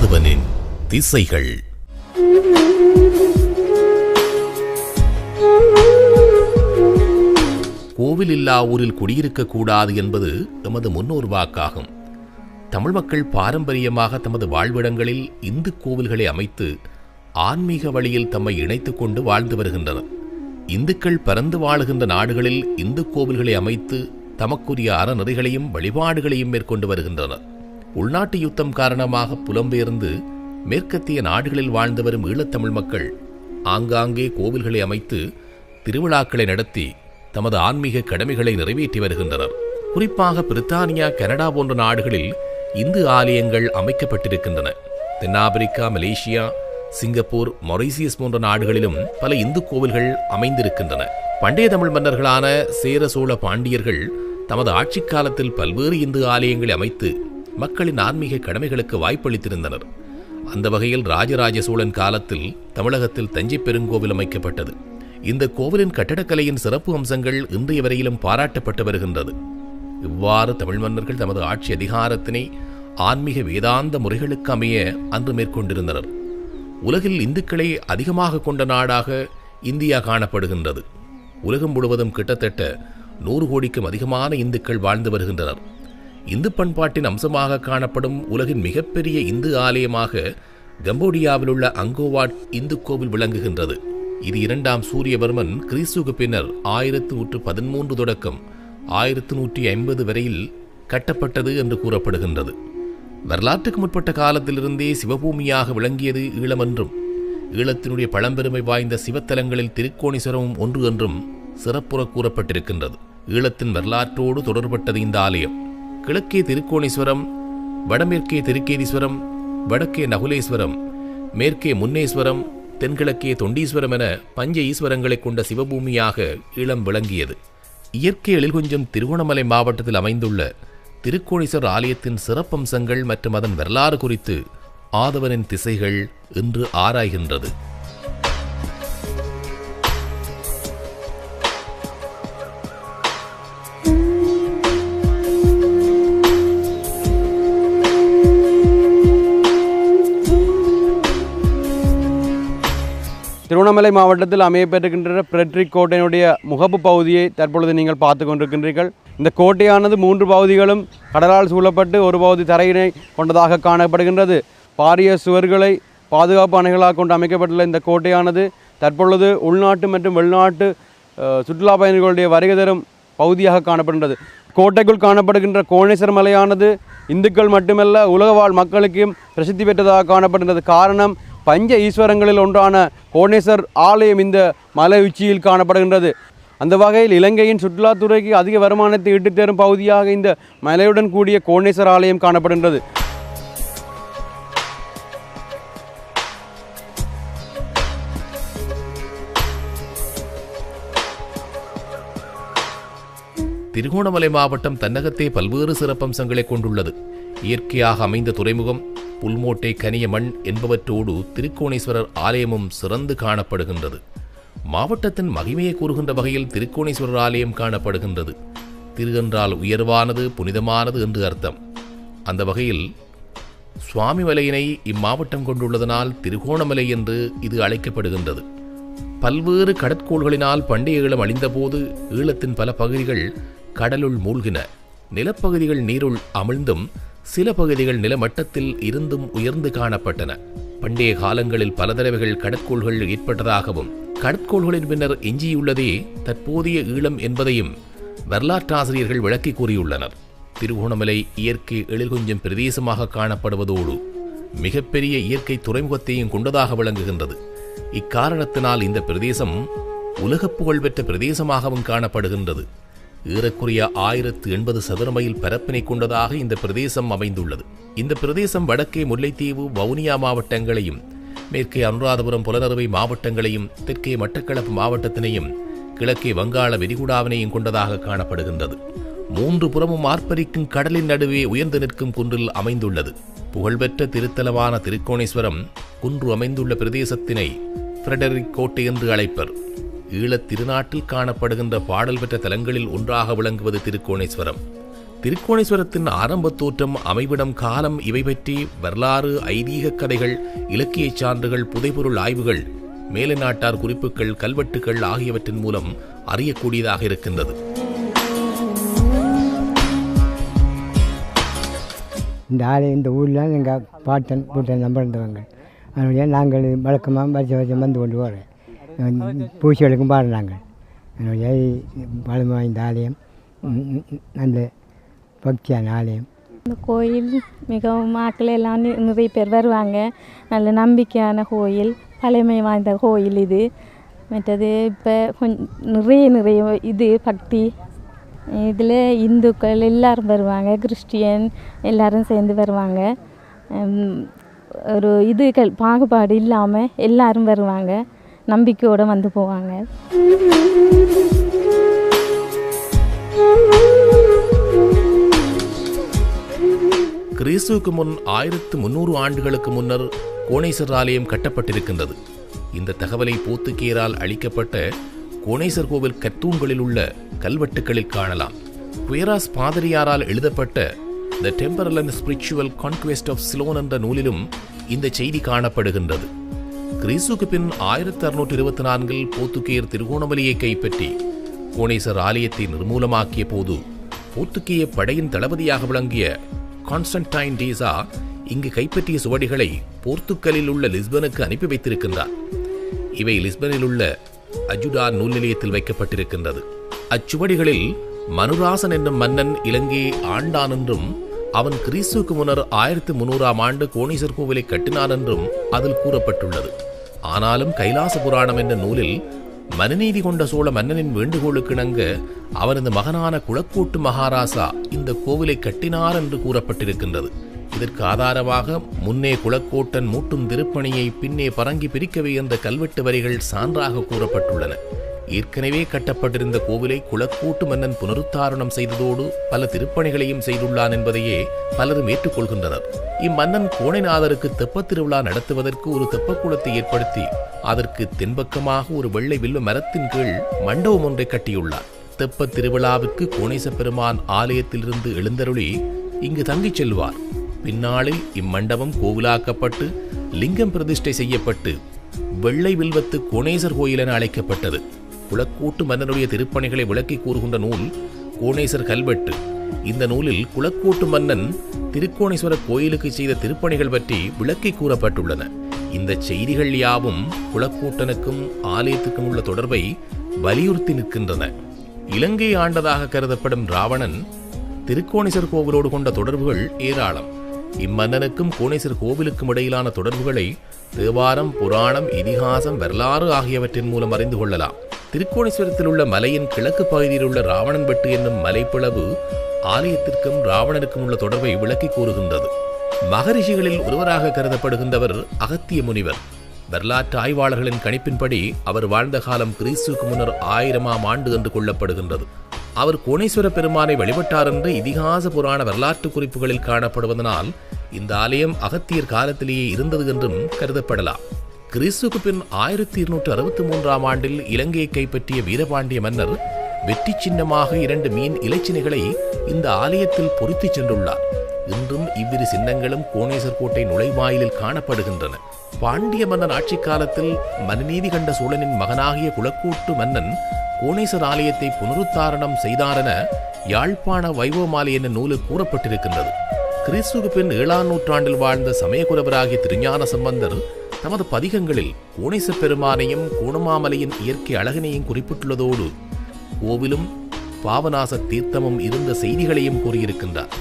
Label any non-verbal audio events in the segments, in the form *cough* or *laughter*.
மாதவனின் திசைகள். கோவில் இல்லா ஊரில் குடியிருக்க கூடாது என்பது எமது முன்னோர் வாக்காகும். தமிழ் மக்கள் பாரம்பரியமாக தமது வாழ்விடங்களில் இந்து கோவில்களை அமைத்து ஆன்மீக வழியில் தம்மை இணைத்துக் கொண்டு வாழ்ந்து வருகின்றனர். இந்துக்கள் பறந்து வாழுகின்ற நாடுகளில் இந்து கோவில்களை அமைத்து தமக்குரிய அறநெறிகளையும் வழிபாடுகளையும் மேற்கொண்டு வருகின்றனர். உள்நாட்டு யுத்தம் காரணமாக புலம்பெயர்ந்து மேற்கத்திய நாடுகளில் வாழ்ந்து வரும் ஈழத்தமிழ் மக்கள் ஆங்காங்கே கோவில்களை அமைத்து திருவிழாக்களை நடத்தி தமது ஆன்மீக கடமைகளை நிறைவேற்றி வருகின்றனர். குறிப்பாக பிரித்தானியா கனடா போன்ற நாடுகளில் இந்து ஆலயங்கள் அமைக்கப்பட்டிருக்கின்றன. தென்னாப்பிரிக்கா மலேசியா சிங்கப்பூர் மொரீசியஸ் போன்ற நாடுகளிலும் பல இந்து கோவில்கள் அமைந்திருக்கின்றன. பண்டைய தமிழ் மன்னர்களான சேர சோழ பாண்டியர்கள் தமது ஆட்சிக் காலத்தில் பல்வேறு இந்து ஆலயங்களை அமைத்து மக்களின் ஆன்மீக கடமைகளுக்கு வாய்ப்பளித்திருந்தனர். அந்த வகையில் ராஜராஜ சோழன் காலத்தில் தமிழகத்தில் தஞ்சை பெருங்கோவில் அமைக்கப்பட்டது. இந்த கோவிலின் கட்டடக்கலையின் சிறப்பு அம்சங்கள் இன்றைய வரையிலும் பாராட்டப்பட்டு வருகின்றது. இவ்வாறு தமிழ் மன்னர்கள் தமது ஆட்சி அதிகாரத்தினை ஆன்மீக வேதாந்த முறைகளுக்கு அமைய அன்று மேற்கொண்டிருந்தனர். உலகில் இந்துக்களை அதிகமாக கொண்ட நாடாக இந்தியா காணப்படுகின்றது. உலகம் முழுவதும் கிட்டத்தட்ட நூறு கோடிக்கும் அதிகமான இந்துக்கள் வாழ்ந்து வருகின்றனர். இந்து பண்பாட்டின் அம்சமாக காணப்படும் உலகின் மிகப்பெரிய இந்து ஆலயமாக கம்போடியாவில் உள்ள அங்கோவாட் இந்து கோவில் விளங்குகின்றது. இது இரண்டாம் சூரியவர்மன் கிறிஸ்துக்கு பின்னர் ஆயிரத்து நூற்று பதிமூன்று தொடக்கம் ஆயிரத்து நூற்றி ஐம்பது வரையில் கட்டப்பட்டது என்று கூறப்படுகின்றது. வரலாற்றுக்கு முற்பட்ட காலத்திலிருந்தே சிவபூமியாக விளங்கியது ஈழமென்றும் ஈழத்தினுடைய பழம்பெருமை வாய்ந்த சிவத்தலங்களில் திருக்கோணீஸ்வரமும் ஒன்று என்றும் சிறப்புற கூறப்பட்டிருக்கின்றது. ஈழத்தின் வரலாற்றோடு தொடர்பட்டது இந்த ஆலயம். கிழக்கே திருக்கோணேஸ்வரம் வடமேற்கே திருக்கேதீஸ்வரம் வடக்கே நகுலேஸ்வரம் மேற்கே முன்னேஸ்வரம் தென்கிழக்கே தொண்டீஸ்வரம் என பஞ்ச ஈஸ்வரங்களைக் கொண்ட சிவபூமியாக இளம் விளங்கியது. இயற்கை எழில்குஞ்சம் திருகோணமலை மாவட்டத்தில் அமைந்துள்ள திருக்கோணீஸ்வரர் ஆலயத்தின் சிறப்பம்சங்கள் மற்றும் அதன் வரலாறு குறித்து ஆதவனின் திசைகள் இன்று ஆராய்கின்றது. திருவண்ணாமலை மாவட்டத்தில் அமையப்பெற்றிருக்கின்ற பிரெட்ரிக் கோட்டையினுடைய முகப்பு பகுதியை தற்பொழுது நீங்கள் பார்த்து கொண்டிருக்கின்றீர்கள். இந்த கோட்டையானது மூன்று பகுதிகளும் கடலால் சூழப்பட்டு ஒரு பகுதி தரையினை கொண்டதாக காணப்படுகின்றது. பாரிய சுவர்களை பாதுகாப்பு அணைகளாக கொண்டு அமைக்கப்பட்டுள்ள இந்த கோட்டையானது தற்பொழுது உள்நாட்டு மற்றும் வெளிநாட்டு சுற்றுலா பயணிகளுடைய வருகை தரும் பகுதியாக காணப்படுகின்றது. கோட்டைக்குள் காணப்படுகின்ற கோணேஸ்வர மலையானது இந்துக்கள் மட்டுமல்ல உலகவாழ் மக்களுக்கும் பிரசித்தி பெற்றதாக காணப்படுகின்றது. காரணம் பஞ்ச ஈஸ்வரங்களில் ஒன்றான கோணேஸ்வர் ஆலயம் இந்த மலை உச்சியில் காணப்படுகின்றது. அந்த வகையில் இலங்கையின் சுற்றுலாத்துறைக்கு அதிக வருமானத்தை ஈட்டித் தரும் பகுதியாக இந்த மலையுடன் கூடிய கோணேஸ்வர் ஆலயம் காணப்படுகின்றது. திருகோணமலை மாவட்டம் தன்னகத்தே பல்வேறு சிறப்பம்சங்களை கொண்டுள்ளது. இயற்கையாக அமைந்த துறைமுகம் புல்மோட்டை கனியமண் என்பவற்றோடு திருக்கோணேஸ்வரர் ஆலயமும் சிறந்து காணப்படுகின்றது. மாவட்டத்தின் மகிமையை கூறுகின்ற வகையில் திருக்கோணேஸ்வரர் ஆலயம் காணப்படுகின்றது. திரு என்றால் உயர்வானது புனிதமானது என்று அர்த்தம். அந்த வகையில் சுவாமி மலையினை இம்மாவட்டம் கொண்டுள்ளதனால் திருகோணமலை என்று இது அழைக்கப்படுகின்றது. பல்வேறு கடற்கோள்களினால் பண்டைய ஈழம் அழிந்தபோது ஈழத்தின் பல பகுதிகள் கடலுள் மூழ்கின. நிலப்பகுதிகள் நீருள் அமிழ்ந்தும் சில பகுதிகள் நிலமட்டத்தில் இருந்தும் உயர்ந்து காணப்பட்டன. பண்டைய காலங்களில் பல தடவைகள் கடற்கோள்கள் ஏற்பட்டதாகவும் கடற்கோள்களின் பின்னர் எஞ்சியுள்ளதே தற்போதைய ஈழம் என்பதையும் வரலாற்றாசிரியர்கள் விளக்கி கூறியுள்ளனர். திருகோணமலை இயற்கை எழில்குஞ்சம் பிரதேசமாக காணப்படுவதோடு மிகப்பெரிய இயற்கை துறைமுகத்தையும் கொண்டதாக விளங்குகின்றது. இக்காரணத்தினால் இந்த பிரதேசம் உலகப் புகழ்பெற்ற பிரதேசமாகவும் காணப்படுகின்றது. ஏறக்குறைய ஆயிரத்து எண்பது சதுர மைல் பரப்பினை கொண்டதாக இந்த பிரதேசம் அமைந்துள்ளது. இந்த பிரதேசம் வடக்கே முல்லைத்தீவு வவுனியா மாவட்டங்களையும் மேற்கே அனுராதபுரம் புலனறுவை மாவட்டங்களையும் தெற்கே மட்டக்களப்பு மாவட்டத்தினையும் கிழக்கே வங்காள விரிகுடாவினையும் கொண்டதாக காணப்படுகின்றது. மூன்று புறமும் ஆர்ப்பரிக்கும் கடலின் நடுவே உயர்ந்து நிற்கும் குன்றில் அமைந்துள்ளது. புகழ்பெற்ற திருத்தலமான திருக்கோணேஸ்வரம் குன்று அமைந்துள்ள பிரதேசத்தினை ஃப்ரெடரிக் கோட்டை என்று அழைப்பர். ஈழத் திருநாட்டில் காணப்படுகின்ற பாடல் பெற்ற தலங்களில் ஒன்றாக விளங்குவது திருக்கோணேஸ்வரம். திருக்கோணேஸ்வரத்தின் ஆரம்ப தோற்றம் அமைவிடம் காலம் இவை பற்றி வரலாறு ஐதீக கதைகள் இலக்கியச் சான்றுகள் புதைபொருள் ஆய்வுகள் மேலை நாட்டார் குறிப்புகள் கல்வெட்டுகள் ஆகியவற்றின் மூலம் அறியக்கூடியதாக இருக்கின்றது. இந்த ஆலயம் இந்த ஊரில் எங்கள் பாட்டன் பூட்டன் நம்பிருந்தவங்க அதனுடைய நாங்கள் வழக்கமாக வருஷம் வருஷம் வந்து கொண்டு போகிறேன் பூச்சிகளுக்கும் பாடுறாங்க என்னுடைய பழமை வாய்ந்த ஆலயம் நல்ல பக்தியான ஆலயம். இந்த கோயில் மிகவும் மக்கள் எல்லாம் நிறைய பேர் வருவாங்க. நல்ல நம்பிக்கையான கோயில் பழமை வாய்ந்த கோயில் இது. மற்றது இப்போ கொஞ்சம் நிறைய நிறைய இது பக்தி. இதில் இந்துக்கள் எல்லாரும் வருவாங்க கிறிஸ்டியன் எல்லாரும் சேர்ந்து வருவாங்க. ஒரு இதுகள் பாகுபாடு இல்லாமல் எல்லாரும் வருவாங்க. நம்பிக்கையோடு வந்து போவாங்க. கிறிஸ்துவுக்கு முன் ஆயிரத்து முன்னூறு ஆண்டுகளுக்கு முன்னர் கோணேஸ்வரர் ஆலயம் கட்டப்பட்டிருக்கின்றது. இந்த தகவலை போத்துக்கேரால் அளிக்கப்பட்ட கோணேஸ்வர் கோவில் கத்தூண்களில் உள்ள கல்வெட்டுகளில் காணலாம். குயராஸ் பாதிரியாரால் எழுதப்பட்ட the temporal and spiritual conquest of Ceylon என்ற நூலிலும் இந்த செய்தி காணப்படுகின்றது. கிறிஸ்துக்கு பின் ஆயிரத்தி அறுநூற்றி இருபத்தி நான்கில் போத்துக்கேயர் திருகோணமலையை கைப்பற்றி கோணேசர் ஆலயத்தை நிர்மூலமாக்கிய போது போத்துக்கேய படையின் தளபதியாக விளங்கிய கான்ஸ்டன்டைன் டீசா இங்கு கைப்பற்றிய சுவடிகளை போர்த்துக்கலில் உள்ள லிஸ்பனுக்கு அனுப்பி வைத்திருக்கின்றார். இவை லிஸ்பனில் உள்ள அஜுடா நூல் நிலையத்தில் வைக்கப்பட்டிருக்கின்றது. அச்சுவடிகளில் மனுராசன் என்னும் மன்னன் இலங்கையை ஆண்டான் என்றும் அவன் கிறிஸ்துக்கு முன்னர் ஆயிரத்து முன்னூறாம் ஆண்டு கோணேசர் கோவிலை கட்டினான் என்றும் அதில் கூறப்பட்டுள்ளது. ஆனாலும் கைலாச புராணம் என்ற நூலில் மனுநீதி கொண்ட சோழ மன்னனின் வேண்டுகோளுக்கிணங்க அவனது மகனான குளக்கோட்டு மகாராசா இந்த கோவிலை கட்டினார் என்று கூறப்பட்டிருக்கின்றது. இதற்கு ஆதாரமாக முன்னே குளக்கோட்டன் மூட்டும் திருப்பணியை பின்னே பரங்கி பிரிக்கவே என்ற கல்வெட்டு வரிகள் சான்றாக கூறப்பட்டுள்ளன. ஏற்கனவே கட்டப்பட்டிருந்த கோவிலை குளக்கூட்டு மன்னன் புனருத்தாரணம் செய்ததோடு பல திருப்பணிகளையும் செய்துள்ளான் என்பதையே பலரும் ஏற்றுக்கொள்கின்றனர். இம்மன்னன் கோணைநாதருக்கு தெப்பத் திருவிழா நடத்துவதற்கு ஒரு தெப்பக்குளத்தை ஏற்படுத்தி அதற்கு தென்பக்கமாக ஒரு வெள்ளை வில்வ மரத்தின் கீழ் மண்டபம் ஒன்றை கட்டியுள்ளார் தெப்பத் திருவிழாவிற்கு கோணேச பெருமான் ஆலயத்திலிருந்து எழுந்தருளி இங்கு தங்கிச் செல்வார். பின்னாளில் இம்மண்டபம் கோவிலாக்கப்பட்டு லிங்கம் பிரதிஷ்டை செய்யப்பட்டு வெள்ளை வில்வத்து கோணேசர் கோயில் என அழைக்கப்பட்டது. குளக்கூட்டு மன்னனுடைய திருப்பணிகளை விளக்கி கூறுகின்ற நூல் கோணேசர் கல்வெட்டு. இந்த நூலில் குளக்கூட்டு மன்னன் திருக்கோணேஸ்வர கோயிலுக்கு செய்த திருப்பணிகள் பற்றி விளக்கி கூறப்பட்டுள்ளன. இந்த செய்திகள் யாவும் குளக்கூட்டனுக்கும் ஆலயத்துக்கும் உள்ள தொடர்பை வலியுறுத்தி நிற்கின்றன. இலங்கை ஆண்டதாக கருதப்படும் ராவணன் திருக்கோணேஸ்வர் கோவிலோடு கொண்ட தொடர்புகள் ஏராளம். இம்மன்னனுக்கும் கோணேசர் கோவிலுக்கும் இடையிலான தொடர்புகளை தேவாரம் புராணம் இதிகாசம் வரலாறு ஆகியவற்றின் மூலம் அறிந்து கொள்ளலாம். திருக்கோணேஸ்வரத்தில் உள்ள மலையின் கிழக்கு பகுதியில் உள்ள ராவணன்பட்டு என்னும் மலைப்பிளவு ஆலயத்திற்கும் ராவணனுக்கும் உள்ள தொடர்பை விளக்கி கூறுகின்றது. மகரிஷிகளில் ஒருவராக கருதப்படுகின்றவர் அகத்திய முனிவர். வரலாற்று ஆய்வாளர்களின் கணிப்பின்படி அவர் வாழ்ந்த காலம் கிறிஸ்துவுக்கு முன்னர் ஆயிரமாம் ஆண்டு என்று கொள்ளப்படுகின்றது. அவர் கோணேஸ்வர பெருமானை வழிபட்டார் என்று இதிகாச புராண வரலாற்று குறிப்புகளில் காணப்படுவதனால் இந்த ஆலயம் அகத்தியர் காலத்திலேயே இருந்தது என்றும் கருதப்படலாம். கிறிஸ்துக்கு பின் ஆயிரத்தி இருநூற்று அறுபத்தி மூன்றாம் ஆண்டில் இலங்கையை கைப்பற்றிய வீரபாண்டிய மன்னர் வெற்றி சின்னமாக இரண்டு மீன் இலைச்சினைகளை இந்த ஆலயத்தில் பொருத்திச் சென்றுள்ளார். இன்றும் இவ்விரு சின்னங்களும் கோணேசர் கோட்டை நுழைவாயிலில் காணப்படுகின்றன. பாண்டிய மன்னன் ஆட்சி காலத்தில் மனுநீதி கண்ட சோழனின் மகனாகிய குளக்கூட்டு மன்னன் கோணேசர் ஆலயத்தை புனருத்தாரணம் செய்தாரென யாழ்ப்பாண வைபவமாலை என்ற நூலில் கூறப்பட்டிருக்கின்றது. கிறிஸ்துக்கு பின் ஏழாம் நூற்றாண்டில் வாழ்ந்த சமயக்குறவராகிய திருஞான சம்பந்தர் தமது பதிகங்களில் கோணேச பெருமானையும் கோணமாமலையின் இயற்கை அழகினையும் குறிப்பிட்டுள்ளதோடு கோவிலும் பாவநாச தீர்த்தமும் இருந்த செய்திகளையும் கூறியிருக்கின்றார்.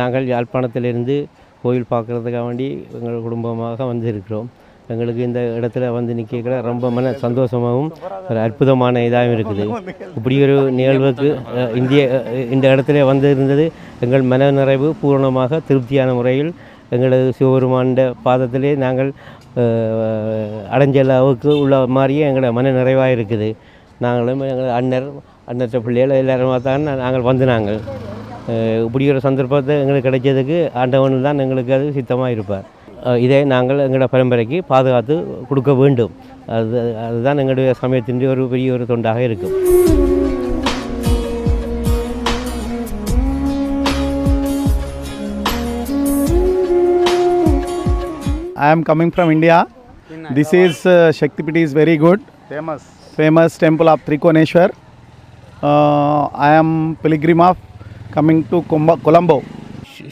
நாங்கள் யாழ்ப்பாணத்திலிருந்து கோயில் பார்க்குறதுக்காக வேண்டி எங்கள் குடும்பமாக வந்திருக்கிறோம். எங்களுக்கு இந்த இடத்துல வந்து நிற்கிற ரொம்ப மன சந்தோஷமாகவும் ஒரு அற்புதமான இதாகவும் இருக்குது. இப்படி ஒரு நிகழ்வுக்கு இந்திய இந்த இடத்துல வந்து இருந்தது எங்கள் மன நிறைவு பூரணமாக திருப்தியான முறையில் எங்களது சிவபெருமாண்ட பாதத்திலே நாங்கள் அடைஞ்ச அளவுக்கு உள்ள மாதிரியே எங்களோட மன நிறைவாக இருக்குது. நாங்களும் எங்கள் அண்ணர் அண்ணற்ற பிள்ளைகள் எல்லாருமா தான் நாங்கள் வந்து நாங்கள் இப்படி ஒரு சந்தர்ப்பத்தை எங்களுக்கு கிடைச்சதுக்கு ஆண்டவன் தான் எங்களுக்கு அது சித்தமாக இருப்பார். இதை நாங்கள் எங்களோட பரம்பரைக்கு பாதுகாத்து கொடுக்க வேண்டும் அது அதுதான் எங்களுடைய சமயத்தின் ஒரு பெரிய ஒரு தொண்டாக இருக்கும் I am coming from India. This is uh, Shaktipiti is very good. Famous. Famous temple of Trikoneshwar. Uh, I am pilgrim of coming to Colombo.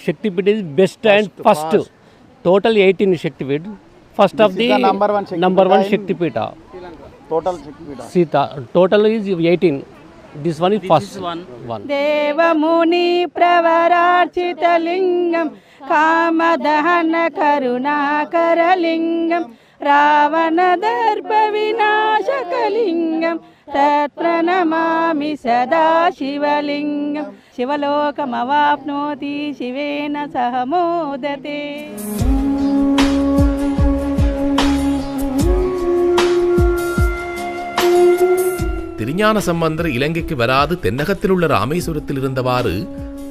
Shaktipiti is best and first. first. Total eighteen Shaktipeetha first of the number one number one Shaktipeetha total Sita total is eighteen this one is first one one దేవముని ప్రవరార్చిత లింగం కామదహన కరుణాకర లింగం రావణ దర్భ వినాశకలింగం तत्र நமாமி சதா சிவலிங்கம் शिवलोकमवाप्नोति शिवेन सह मोदते। திருஞான சம்பந்தர் இலங்கைக்கு வராது தென்னகத்தில் உள்ள ராமேஸ்வரத்தில் இருந்தவாறு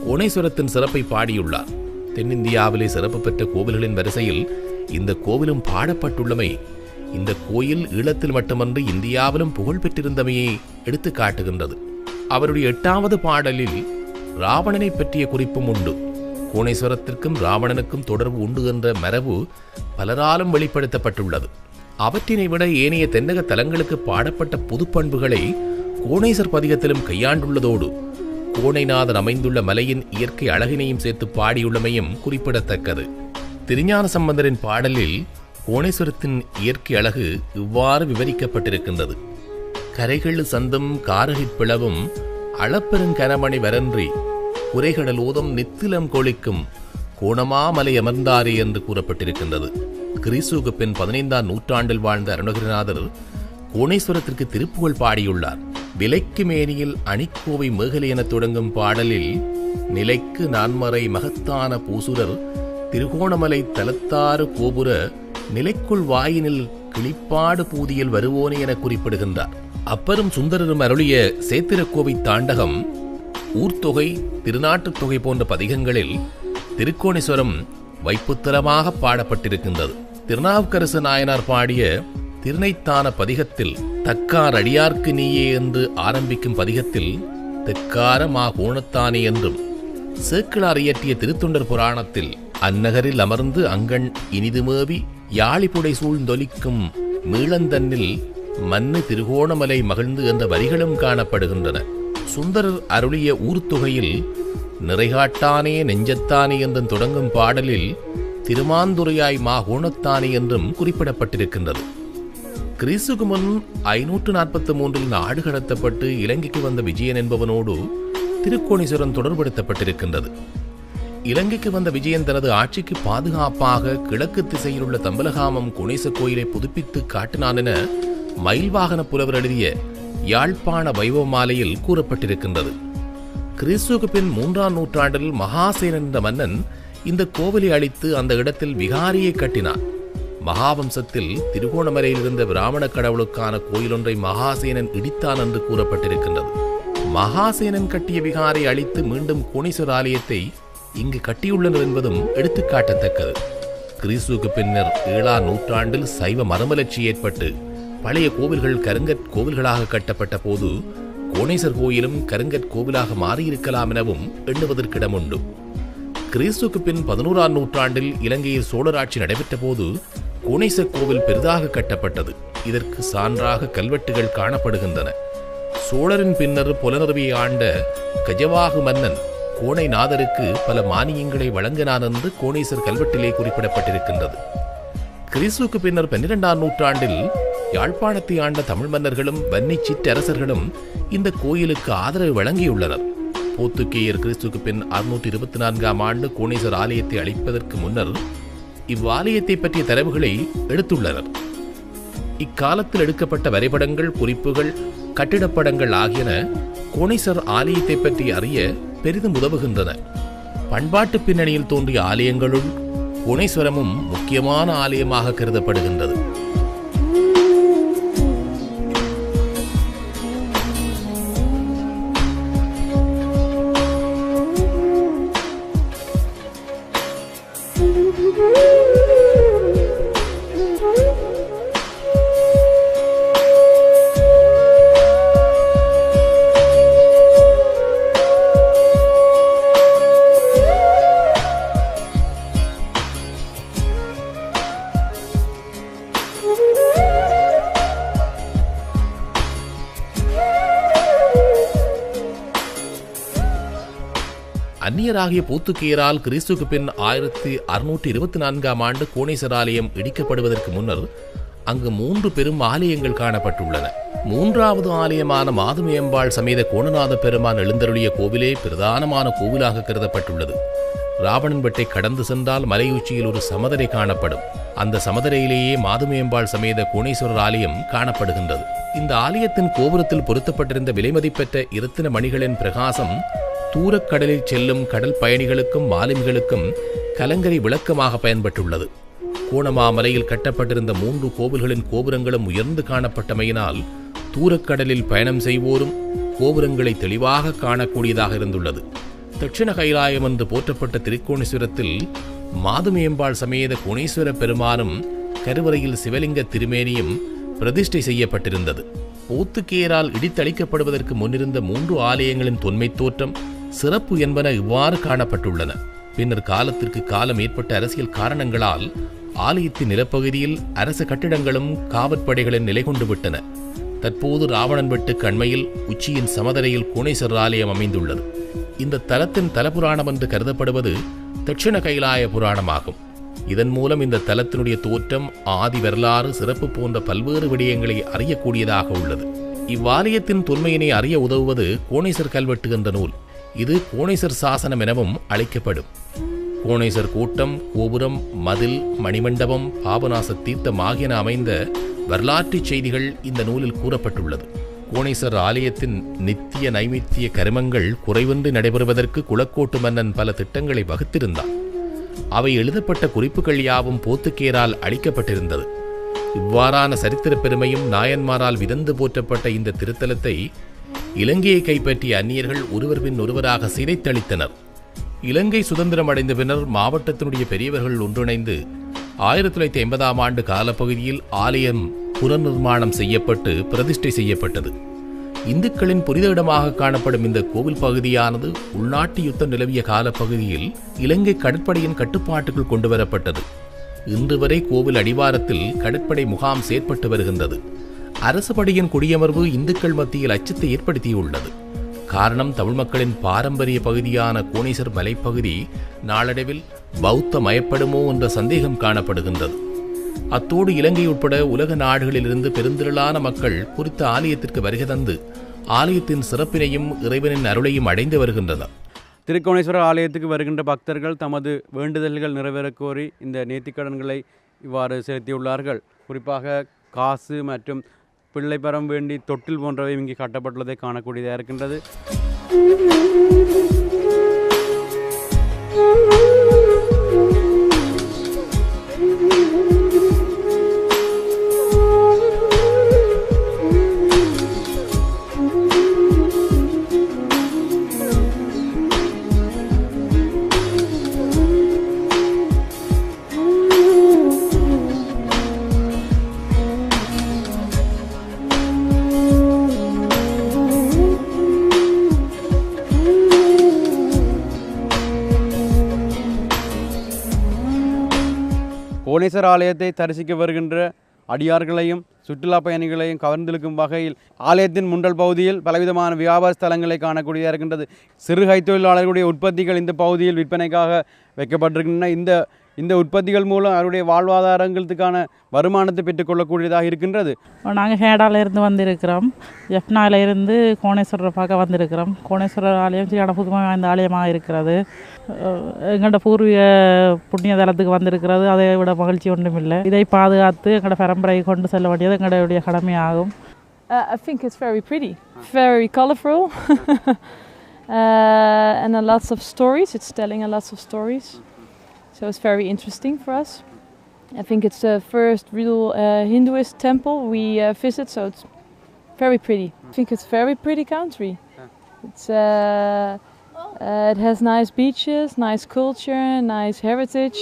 கோணேஸ்வரத்தின் சிறப்பை பாடியுள்ளார். தென்னிந்தியாவிலே சிறப்பு பெற்ற கோவில்களின் வரிசையில் இந்த கோவிலும் பாடப்பட்டுள்ளமை இந்த கோயில் ஈழத்தில் மட்டுமன்று இந்தியாவிலும் புகழ் பெற்றிருந்தமையை எடுத்து காட்டுகின்றது. அவருடைய எட்டாவது பாடலில் ராவணனை பற்றிய குறிப்பும் உண்டு. கோணேஸ்வரத்திற்கும் ராவணனுக்கும் தொடர்பு உண்டு என்ற மரபு பலராலும் வெளிப்படுத்தப்பட்டுள்ளது. அவற்றினை விட ஏனைய தென்னக தலங்களுக்கு பாடப்பட்ட புதுப்பண்புகளை கோணேசர் பதிகத்திலும் கையாண்டுள்ளதோடு கோணைநாதன் அமைந்துள்ள மலையின் இயற்கை அழகினையும் சேர்த்து பாடியுள்ளமையும் குறிப்பிடத்தக்கது. திருஞான சம்பந்தரின் பாடலில் கோணேஸ்வரத்தின் இயற்கை அழகு இவ்வாறு விவரிக்கப்பட்டிருக்கின்றது. கரைகள் சந்தும் காரகிப் பிளவும் அளப்பெருங்கனமணி வரன்றி குறைகடல் ஓதம் நித்திலம் கொளிக்கும் கோணமாமலை அமர்ந்தாரே என்று கூறப்பட்டிருக்கின்றது. கிறிஸ்துவுக்கு பின் பதினைந்தாம் நூற்றாண்டில் வாழ்ந்த அருணகிரிநாதர் கோணேஸ்வரத்திற்கு திருப்புகழ் பாடியுள்ளார். விலைக்கு மேனியில் அணிக்கோவை மேகலை எனத் தொடங்கும் பாடலில் நிலைக்கு நான்மறை மகத்தான பூசுரர் திருகோணமலை தலத்தாறு கோபுர நிலைக்குள் வாயினில் கிளிப்பாடு பூதியில் வருவோனே என குறிப்பிடுகின்றார். அப்பரும் சுந்தரரும் அருளிய சேத்திரக்கோவை தாண்டகம் ஊர்த்தொகை திருநாட்டுத் தொகை போன்ற பதிகங்களில் திருக்கோணேஸ்வரம் வைப்புத்தலமாக பாடப்பட்டிருக்கின்றது. திருநாவுக்கரசு நாயனார் பாடிய திருநைத்தான பதிகத்தில் தக்கார் அடியார்க்கு நீயே என்று ஆரம்பிக்கும் பதிகத்தில் தெக்கார மா கோணத்தானே என்றும் சேக்கிழார் இயற்றிய திருத்தொண்டர் புராணத்தில் அந்நகரில் அமர்ந்து அங்கண் இனிதுமேவி யாழிப்புடை சூழ்ந்தொலிக்கும் மீளந்தன்னில் மன்னு திருகோணமலை மகிழ்ந்து என்ற வரிகளும் காணப்படுகின்றன. சுந்தரர் அருளிய ஊர்த்தொகையில் நிறைகாட்டானே நெஞ்சத்தானே என்றும் தொடங்கும் பாடலில் திருமாந்துரையாய் மா கோணத்தானே என்றும் குறிப்பிடப்பட்டிருக்கின்றது. கிறிஸ்துக்கு முன் ஐநூற்று நாற்பத்தி மூன்றில் நாடு கடத்தப்பட்டு இலங்கைக்கு வந்த விஜயன் என்பவனோடு திருக்கோணீஸ்வரன் தொடர்படுத்தப்பட்டிருக்கின்றது இலங்கைக்கு வந்த விஜயன் தனது ஆட்சிக்கு பாதுகாப்பாக கிழக்கு திசையில் உள்ள தம்பலகாமம் குணேச கோயிலை புதுப்பித்து காட்டினான் என மயில்வாகன புலவர் எழுதிய யாழ்ப்பாண வைபவ மாலையில் கூறப்பட்டிருக்கின்றது. கிறிஸ்துவுக்கு பின் மூன்றாம் நூற்றாண்டில் மகாசேனன் என்ற மன்னன் இந்த கோவிலை அழித்து அந்த இடத்தில் விகாரியை கட்டினான். மகாவம்சத்தில் திருகோணமலையில் இருந்த பிராமண கடவுளுக்கான கோயிலொன்றை மகாசேனன் இடித்தான் என்று கூறப்பட்டிருக்கின்றது. மகாசேனன் கட்டிய விகாரை அழித்து மீண்டும் கோணேஸ்வர ஆலயத்தை இங்கு கட்டியுள்ளனர் என்பதும் எடுத்துக்காட்டத்தக்கது. கிறிஸ்துவுக்கு பின்னர் ஏழாம் நூற்றாண்டில் சைவ மரமலர்ச்சி ஏற்பட்டு பழைய கோவில்கள் கருங்கற் கோவில்களாக கட்டப்பட்ட போது கோணேசர் கோயிலும் கருங்கற் கோவிலாக மாறியிருக்கலாம் எனவும் எண்ணுவதற்கிடமுண்டு. கிறிஸ்துக்கு பின் பதினோராம் நூற்றாண்டில் இலங்கையில் சோழராட்சி நடைபெற்ற போது கோணேசர் கோவில் பெரிதாக கட்டப்பட்டது. இதற்கு சான்றாக கல்வெட்டுகள் காணப்படுகின்றன. சோழரின் பின்னர் புலனருவியை ஆண்ட கஜவாகு மன்னன் கோணைநாதருக்கு பல மானியங்களை வழங்கினான் என்று கோணேசர் கல்வெட்டிலே குறிப்பிடப்பட்டிருக்கின்றது. கிறிஸ்துவுக்கு பின்னர் பன்னிரெண்டாம் நூற்றாண்டில் யாழ்ப்பாணத்தை ஆண்ட தமிழ் மன்னர்களும் வன்னி சிற்றரசர்களும் இந்த கோயிலுக்கு ஆதரவு வழங்கியுள்ளனர். போத்துக்கேயர் கிறிஸ்துக்கு பின் அறுநூற்றி இருபத்தி நான்காம் ஆண்டு கோணேசர் ஆலயத்தை அழிப்பதற்கு முன்னர் இவ்வாலயத்தை பற்றிய தரவுகளை எடுத்துள்ளனர். இக்காலத்தில் எடுக்கப்பட்ட வரைபடங்கள் குறிப்புகள் கட்டிடப்படங்கள் ஆகியன கோணேசர் ஆலயத்தை பற்றி அறிய பெரிதும் உதவுகின்றன. பண்பாட்டு பின்னணியில் தோன்றிய ஆலயங்களுள் கோணேஸ்வரமும் முக்கியமான ஆலயமாக கருதப்படுகின்றது. அந்நியராகிய போத்துக்கேயரால் கிறிஸ்துக்கு பின் ஆயிரத்தி அறுநூற்றி இருபத்தி நான்காம் ஆண்டு கோணேஸ்வர ஆலயம் இடிக்கப்படுவதற்கு முன்னர் அங்கு மூன்று பெரும் ஆலயங்கள் காணப்பட்டுள்ளன. மூன்றாவது ஆலயமான மாதுமையம்பாள் சமேத கோணநாத பெருமான் எழுந்தருளிய கோவிலே பிரதானமான கோவிலாக கருதப்பட்டுள்ளது. ராவணன்பட்டை கடந்து சென்றால் மலையுச்சியில் ஒரு சமதரை காணப்படும். அந்த சமதரையிலேயே மாதுமையம்பாள் சமேத கோணேஸ்வரர் ஆலயம் காணப்படுகின்றது. இந்த ஆலயத்தின் கோபுரத்தில் பொருத்தப்பட்டிருந்த விலைமதிப்பெற்ற இரத்தின மணிகளின் பிரகாசம் தூரக்கடலில் செல்லும் கடல் பயணிகளுக்கும் மாலுமிகளுக்கும் கலங்கரை விளக்கமாக பயன்பட்டுள்ளது. கோணமாமலையில் கட்டப்பட்டிருந்த மூன்று கோவில்களின் கோபுரங்களும் உயர்ந்து காணப்பட்டமையினால் தூரக்கடலில் பயணம் செய்வோரும் கோபுரங்களை தெளிவாக காணக்கூடியதாக இருந்துள்ளது. தட்சிண கைலாயம் என்று போற்றப்பட்ட திருக்கோணேஸ்வரத்தில் மாதுமேம்பாள் சமேத கோணேஸ்வர பெருமானும் கருவறையில் சிவலிங்க திருமேனியும் பிரதிஷ்டை செய்யப்பட்டிருந்தது. போத்துக்கேரால் இடித்தளிக்கப்படுவதற்கு முன்னிருந்த மூன்று ஆலயங்களின் தொன்மைத் தோற்றம் சிறப்பு என்பன இவ்வாறு காணப்பட்டுள்ளன. பின்னர் காலத்திற்கு காலம் ஏற்பட்ட அரசியல் காரணங்களால் ஆலயத்தின் நிலப்பகுதியில் அரச கட்டிடங்களும் காவற்படைகளின் நிலை கொண்டு விட்டன. தற்போது ராவணன் வெட்டுக்கு அண்மையில் உச்சியின் சமதரையில் கோணேஸ்வரர் ஆலயம் அமைந்துள்ளது. இந்த தலத்தின் தலபுராணம் என்று கருதப்படுவது தட்சிண கைலாய புராணமாகும். இதன் மூலம் இந்த தலத்தினுடைய தோற்றம் ஆதி வரலாறு சிறப்பு போன்ற பல்வேறு விடயங்களை அறியக்கூடியதாக உள்ளது. இவ்வாலயத்தின் தொன்மையினை அறிய உதவுவது கோணேசர் கல்வெட்டு என்ற நூல். இது கோணேசர் சாசனம் எனவும் அழைக்கப்படும். கோணேசர் கூட்டம் கோபுரம் மதில் மணிமண்டபம் பாபநாச தீர்த்தம் ஆகியன அமைந்த வரலாற்றுச் செய்திகள் இந்த நூலில் கூறப்பட்டுள்ளது. கோணேசர் ஆலயத்தின் நித்திய நைமித்திய கருமங்கள் குறைவின்றி நடைபெறுவதற்கு குளக்கோட்டு மன்னன் பல திட்டங்களை வகுத்திருந்தான். அவை எழுதப்பட்ட குறிப்புகள் யாவும் போத்துக்கேரால் அளிக்கப்பட்டிருந்தது. இவ்வாறான சரித்திரப் பெருமையும் நாயன்மாரால் விதந்து போற்றப்பட்ட இந்த திருத்தலத்தை இலங்கையை கைப்பற்றிய அந்நியர்கள் ஒருவர் பின் ஒருவராக சிதைத்தளித்தனர் இலங்கை சுதந்திரம் அடைந்த பின்னர் மாவட்டத்தினுடைய பெரியவர்கள் ஒன்றிணைந்து ஆயிரத்தி தொள்ளாயிரத்தி ஐம்பதாம் ஆண்டு காலப்பகுதியில் ஆலயம் புனர்நிர்மாணம் செய்யப்பட்டு பிரதிஷ்டை செய்யப்பட்டது. இந்துக்களின் புனித இடமாக காணப்படும் இந்த கோவில் பகுதியானது உள்நாட்டு யுத்தம் நிலவிய காலப்பகுதியில் இலங்கை கடற்படையின் கட்டுப்பாட்டுக்குள் கொண்டுவரப்பட்டது. இன்று வரை கோவில் அடிவாரத்தில் கடற்படை முகாம் செயற்பட்டு வருகின்றது. அரசுபடியின் குடியமர்வு இந்துக்கள் மத்தியில் அச்சத்தை ஏற்படுத்தியுள்ளது. காரணம் தமிழ் மக்களின் பாரம்பரிய பகுதியான கோணேசர் மலைப்பகுதி நாளடைவில் பௌத்த மயப்படுமோ என்ற சந்தேகம் காணப்படுகின்றது. அத்தோடு இலங்கை உட்பட உலக நாடுகளிலிருந்து பெருந்திரளான மக்கள் குறித்த ஆலயத்திற்கு வருகை தந்து ஆலயத்தின் சிறப்பினையும் இறைவனின் அருளையும் அடைந்து வருகின்றனர். திருக்கோணேஸ்வரர் ஆலயத்துக்கு வருகின்ற பக்தர்கள் தமது வேண்டுதல்கள் நிறைவேறக் கோரி இந்த நேர்த்திக்கடன்களை இவ்வாறு செலுத்தியுள்ளார்கள். குறிப்பாக காசு மற்றும் பிள்ளை பெறம் வேண்டி தொட்டில் போன்றவை இங்கே கட்டப்பட்டுள்ளதை காணக்கூடியதாக இருக்கின்றது. கோணேஸ்வர ஆலயத்தை தரிசிக்க வருகின்ற அடியார்களையும் சுற்றுலா பயணிகளையும் கவர்ந்திழுக்கும் வகையில் ஆலயத்தின் முண்டல் பகுதியில் பலவிதமான வியாபார ஸ்தலங்களை காணக்கூடியதாக இருக்கின்றது. சிறு கைத்தொழிலாளர்களுடைய உற்பத்திகள் இந்த பகுதியில் விற்பனைக்காக வைக்கப்பட்டிருக்கின்றன. இந்த இந்த உற்பத்திகள் மூலம் அவருடைய வாழ்வாதாரங்களுக்கான வருமானத்தை பெற்றுக்கொள்ளக்கூடியதாக இருக்கின்றது. நாங்கள் ஹேடால இருந்து வந்திருக்கிறோம். ஜெஃப்னால இருந்து கோணேஸ்வரரை பார்க்க வந்திருக்கிறோம். கோணேஸ்வரர் ஆலயம் சரியான புதுமை வாய்ந்த ஆலயமாக இருக்கிறது. எங்களோட பூர்வீக புண்ணிய தலத்துக்கு வந்திருக்கிறது. அதை விட மகிழ்ச்சி ஒன்றும் இல்லை இதை பாதுகாத்து எங்களோட பரம்பரையை கொண்டு செல்ல வேண்டியது எங்களுடைய கடமையாகும். Uh, I think it's very pretty, very colorful, *laughs* uh, and a lots of stories. It's telling a lots of stories, so it's very interesting for us. I think it's the first real uh, Hinduist temple we uh, visit, so it's very pretty. I think it's a very pretty country. It's uh, uh, it has nice beaches, nice culture, nice heritage.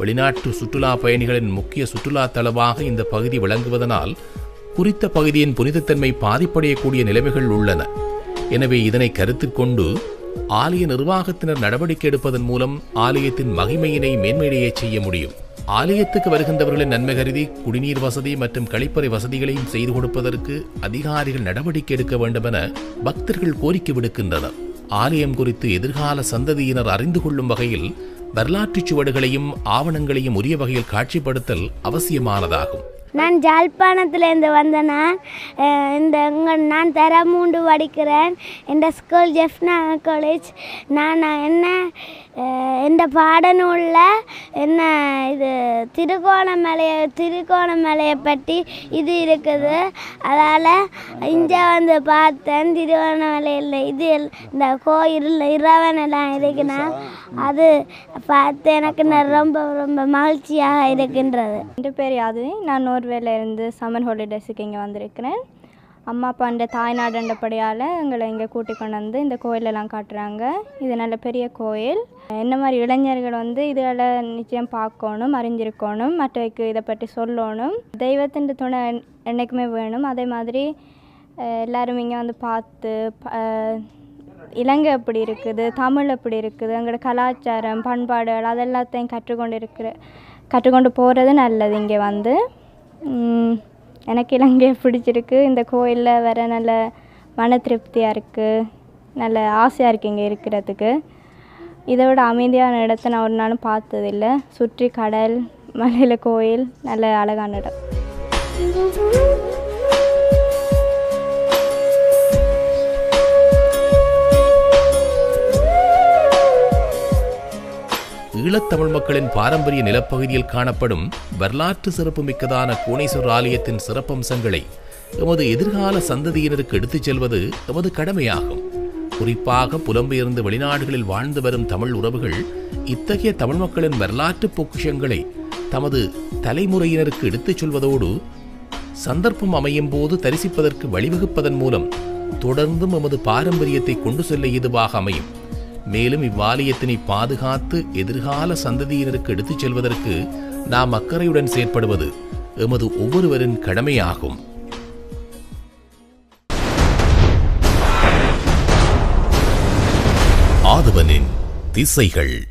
வெளிநாட்டு சுற்றுலா பயணிகளின் முக்கிய சுற்றுலா தளமாக இந்த பகுதி விளங்குவதனால் குறித்த பகுதியின் புனிதத்தன்மை பாதிப்படையக்கூடிய நிலைமைகள் உள்ளன. எனவே இதனை கருத்தில் கொண்டு ஆலய நிர்வாகத்தினர் நடவடிக்கை எடுப்பதன் மூலம் ஆலயத்தின் மகிமையினை மேன்மையடையச் செய்ய முடியும். ஆலயத்துக்கு வருகின்றவர்களின் நன்மை கருதி குடிநீர் வசதி மற்றும் கழிப்பறை வசதிகளையும் செய்து கொடுப்பதற்கு அதிகாரிகள் நடவடிக்கை எடுக்க வேண்டுமென பக்தர்கள் கோரிக்கை விடுக்கின்றனர். ஆலயம் குறித்து எதிர்கால சந்ததியினர் அறிந்து கொள்ளும் வகையில் வரலாற்றுச் சுவடுகளையும் ஆவணங்களையும் உரிய வகையில் காட்சிப்படுத்தல் அவசியமானதாகும். நான் ஜாழ்ப்பாணத்துலேருந்து வந்த நான் அஹ் இந்த இங்க நான் தரமூண்டு படிக்கிறேன். இந்த ஸ்கூல் ஜெஃப்னா காலேஜ் நான் நான் என்ன இந்த பாடநூலில் என்ன இது திருகோணமலையை திருகோணமலையை பற்றி இது இருக்குது. அதால் இங்கே வந்து பார்த்தேன் திருவண்ணாமலையில் இது எல்- இந்த கோயில் இரவன் எல்லாம் இருக்குன்னா அது பார்த்து எனக்கு ந- ரொம்ப ரொம்ப மகிழ்ச்சியாக இருக்கின்றது. என் பேர் யாதினி. நான் நோர்வேலேருந்து சம்மர் ஹாலிடேஸுக்கு இங்கே வந்திருக்கிறேன். அம்மா அப்பா இந்த தாய்நாடுன்றபடியால் எங்களை இங்கே கூட்டி கொண்டு வந்து இந்த கோயிலெல்லாம் காட்டுறாங்க. இது நல்ல பெரிய கோயில். என்ன மாதிரி இளைஞர்கள் வந்து இதில் நிச்சயம் பார்க்கணும் அறிஞ்சிருக்கணும் மற்றவைக்கு இதை பற்றி சொல்லணும். தெய்வத்தின் துணை என்றைக்குமே என்னைக்குமே வேணும். அதே மாதிரி எல்லோரும் எல்லாரும் இங்கே வந்து பார்த்து ப- இலங்கை எப்படி இருக்குது தமிழ் எப்படி இருக்குது எங்களோட கலாச்சாரம் பண்பாடுகள் அதெல்லாத்தையும் கற்றுக்கொண்டு இருக்கிற கற்றுக்கொண்டு போகிறது நல்லது இங்கே வந்து. எனக்கு இலங்கையை பிடிச்சிருக்கு. இந்த கோயிலில் வர நல்ல மன திருப்தியாக இருக்குது நல்ல ஆசையாக இருக்குது இங்கே இருக்கிறதுக்கு. இதை விட அமைதியான இடத்த நான் ஒரு நாளும் பார்த்ததில்ல. சுற்றி கடல் மலையில் கோயில் நல்ல அழகான இடம். ஈழத்தமிழ் மக்களின் பாரம்பரிய நிலப்பகுதியில் காணப்படும் வரலாற்று சிறப்புமிக்கதான கோணேஸ்வரர் ஆலயத்தின் சிறப்பம்சங்களை எமது எதிர்கால சந்ததியினருக்கு எடுத்துச் செல்வது எமது கடமையாகும். குறிப்பாக புலம்பெயர்ந்து வெளிநாடுகளில் வாழ்ந்து வரும் தமிழ் உறவுகள் இத்தகைய தமிழ் மக்களின் வரலாற்று பொக்கிஷங்களை தமது தலைமுறையினருக்கு எடுத்துச் சொல்வதோடு சந்தர்ப்பம் அமையும் போது தரிசிப்பதற்கு வழிவகுப்பதன் மூலம் தொடர்ந்தும் எமது பாரம்பரியத்தை கொண்டு செல்ல இதுவாக அமையும். மேலும் இவ்வாலயத்தினை பாதுகாத்து எதிர்கால சந்ததியினருக்கு எடுத்துச் செல்வதற்கு நாம் அக்கறையுடன் செயற்படுவது எமது ஒவ்வொருவரின் கடமையாகும். ஆதவனின் திசைகள்